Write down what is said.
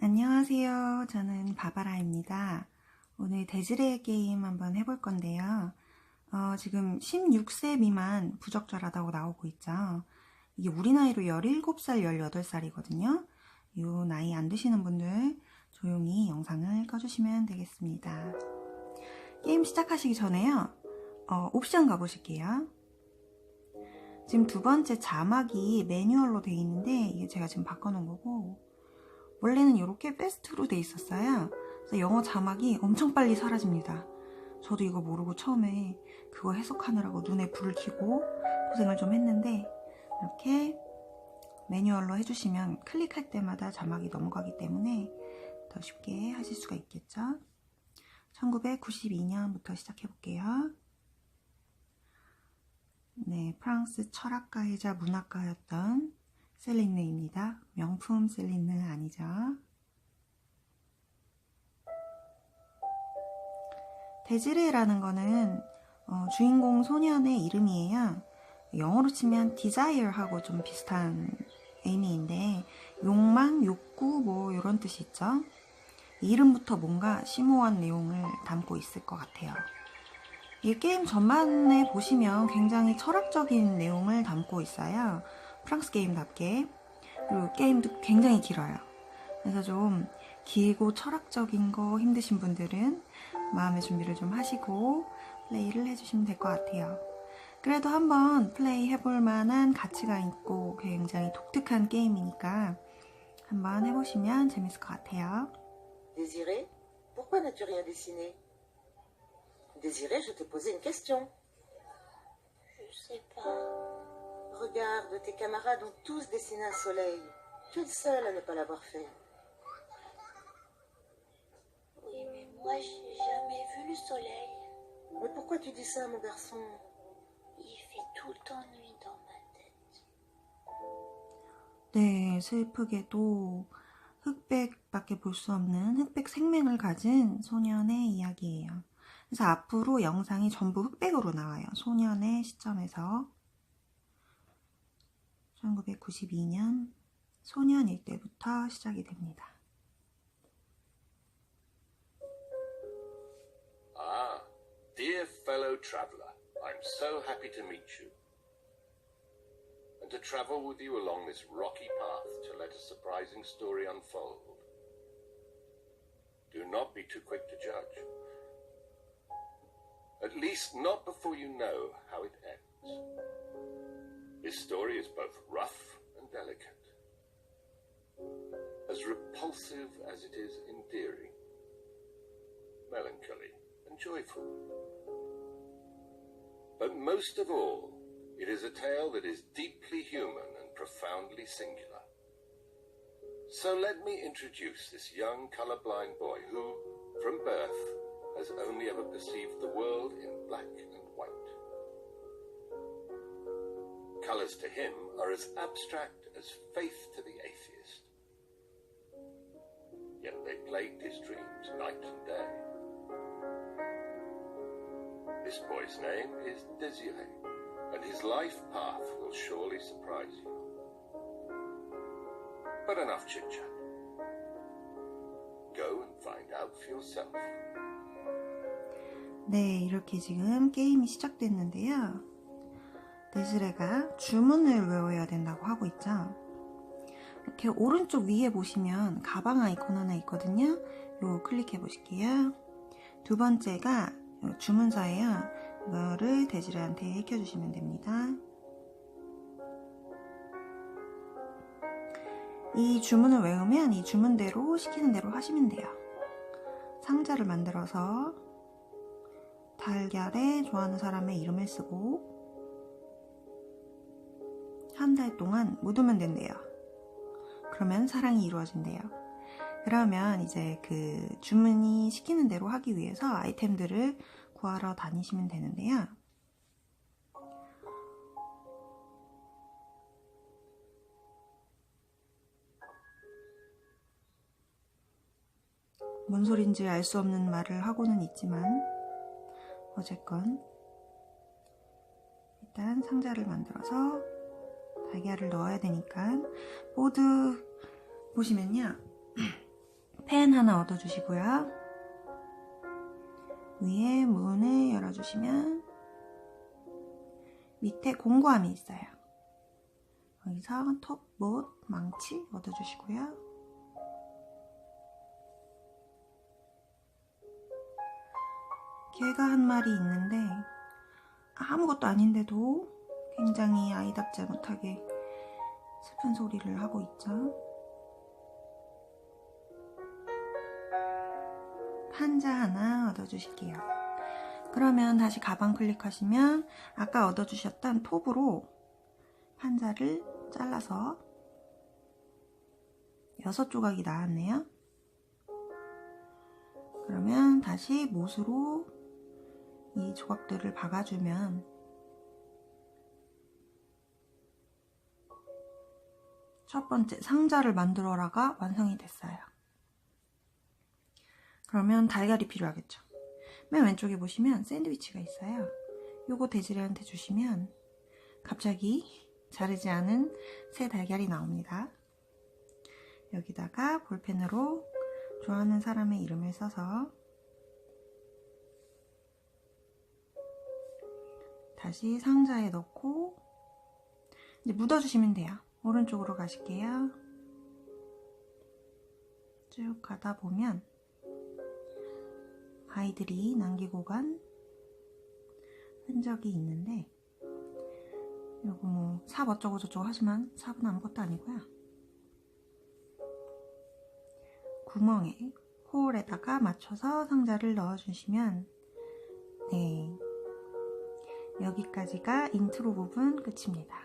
안녕하세요. 저는 바바라입니다. 오늘 데즈레의 게임 한번 해볼 건데요. 어, 지금 16세 미만 부적절하다고 나오고 있죠. 이게 우리 나이로 17살, 18살이거든요. 이 나이 안 드시는 분들 조용히 영상을 꺼주시면 되겠습니다. 게임 시작하시기 전에요. 어, 옵션 가보실게요. 지금 두 번째 자막이 매뉴얼로 돼 있는데 이게 제가 지금 바꿔놓은 거고 원래는 이렇게 패스트로 돼 있었어요. 영어 자막이 엄청 빨리 사라집니다. 저도 이거 모르고 처음에 그거 해석하느라고 눈에 불을 켜고 고생을 좀 했는데 이렇게 매뉴얼로 해주시면 클릭할 때마다 자막이 넘어가기 때문에 더 쉽게 하실 수가 있겠죠. 1992년부터 시작해 볼게요. 네, 프랑스 철학가이자 문학가였던 셀린느입니다. 명품 셀린느 아니죠? 데지레라는 거는 어, 주인공 소년의 이름이에요. 영어로 치면 desire하고 좀 비슷한 의미인데 욕망, 욕구 뭐 이런 뜻이 있죠. 이름부터 뭔가 심오한 내용을 담고 있을 것 같아요. 이 게임 전반에 보시면 굉장히 철학적인 내용을 담고 있어요. 프랑스 게임답게. 그리고 게임도 굉장히 길어요. 그래서 좀 길고 철학적인 거 힘드신 분들은 마음의 준비를 좀 하시고 플레이를 해주시면 될 것 같아요. 그래도 한번 플레이 해볼 만한 가치가 있고 굉장히 독특한 게임이니까 한번 해보시면 재밌을 것 같아요. Désiré, pourquoi n'as-tu rien dessiné Désiré, je t'ai posé une question. Je sais pas. Regarde, tes camarades ont tous dessiné un soleil. Tu es le seul à ne pas l'avoir fait. Oui, mais moi, j'ai jamais vu le soleil. Mais pourquoi tu dis ça, mon garçon Il fait tout le temps nuit dans ma tête. 네, 슬프게도 흑백밖에 볼 수 없는 흑백 생명을 가진 소년의 이야기예요. 그래서 앞으로 영상이 전부 흑백으로 나와요. 소년의 시점에서 1992년 소년일 때부터 시작이 됩니다. Ah, dear fellow traveller, I'm so happy to meet you. And to travel with you along this rocky path to let a surprising story unfold. Do not be too quick to judge. At least not before you know how it ends. This story is both rough and delicate, as repulsive as it is endearing, melancholy and joyful. But most of all, it is a tale that is deeply human and profoundly singular. So let me introduce this young colorblind boy who, from birth, has only ever perceived the world in black and white. Colors to him are as abstract as faith to the atheist. Yet they plagued his dreams night and day. This boy's name is Desiree, and his life path will surely surprise you. But enough chit chat. Go and find out for yourself. 네, 이렇게 지금 게임이 시작됐는데요. 데스레가 주문을 외워야 된다고 하고 있죠. 이렇게 오른쪽 위에 보시면 가방 아이콘 하나 있거든요. 요 클릭해 보실게요. 두 번째가 요 주문서예요. 이거를 데스레한테 익혀주시면 됩니다. 이 주문을 외우면 이 주문대로 시키는 대로 하시면 돼요. 상자를 만들어서 달걀에 좋아하는 사람의 이름을 쓰고 한달 동안 묻으면 된대요. 그러면 사랑이 이루어진대요. 그러면 이제 그 주문이 시키는 대로 하기 위해서 아이템들을 구하러 다니시면 되는데요. 뭔 소린지 알 수 없는 말을 하고는 있지만 어쨌건 일단 상자를 만들어서 달걀을 넣어야 되니까 보드 보시면요 펜 하나 얻어주시고요. 위에 문을 열어주시면 밑에 공구함이 있어요. 여기서 톱, 못, 망치 얻어주시고요. 개가 한 마리 있는데 아무것도 아닌데도 굉장히 아이답지 못하게 슬픈 소리를 하고 있죠. 판자 하나 얻어주실게요. 그러면 다시 가방 클릭하시면 아까 얻어주셨던 톱으로 판자를 잘라서 여섯 조각이 나왔네요. 그러면 다시 못으로 이 조각들을 박아주면 첫 번째 상자를 만들어라가 완성이 됐어요. 그러면 달걀이 필요하겠죠. 맨 왼쪽에 보시면 샌드위치가 있어요. 요거 대지레한테 주시면 갑자기 자르지 않은 새 달걀이 나옵니다. 여기다가 볼펜으로 좋아하는 사람의 이름을 써서 다시 상자에 넣고 이제 묻어주시면 돼요. 오른쪽으로 가실게요. 쭉 가다 보면 아이들이 남기고 간 흔적이 있는데 이거 뭐 삽 어쩌고 저쩌고 하지만 삽은 아무것도 아니고요. 구멍에 홀에다가 맞춰서 상자를 넣어주시면 네 여기까지가 인트로 부분 끝입니다.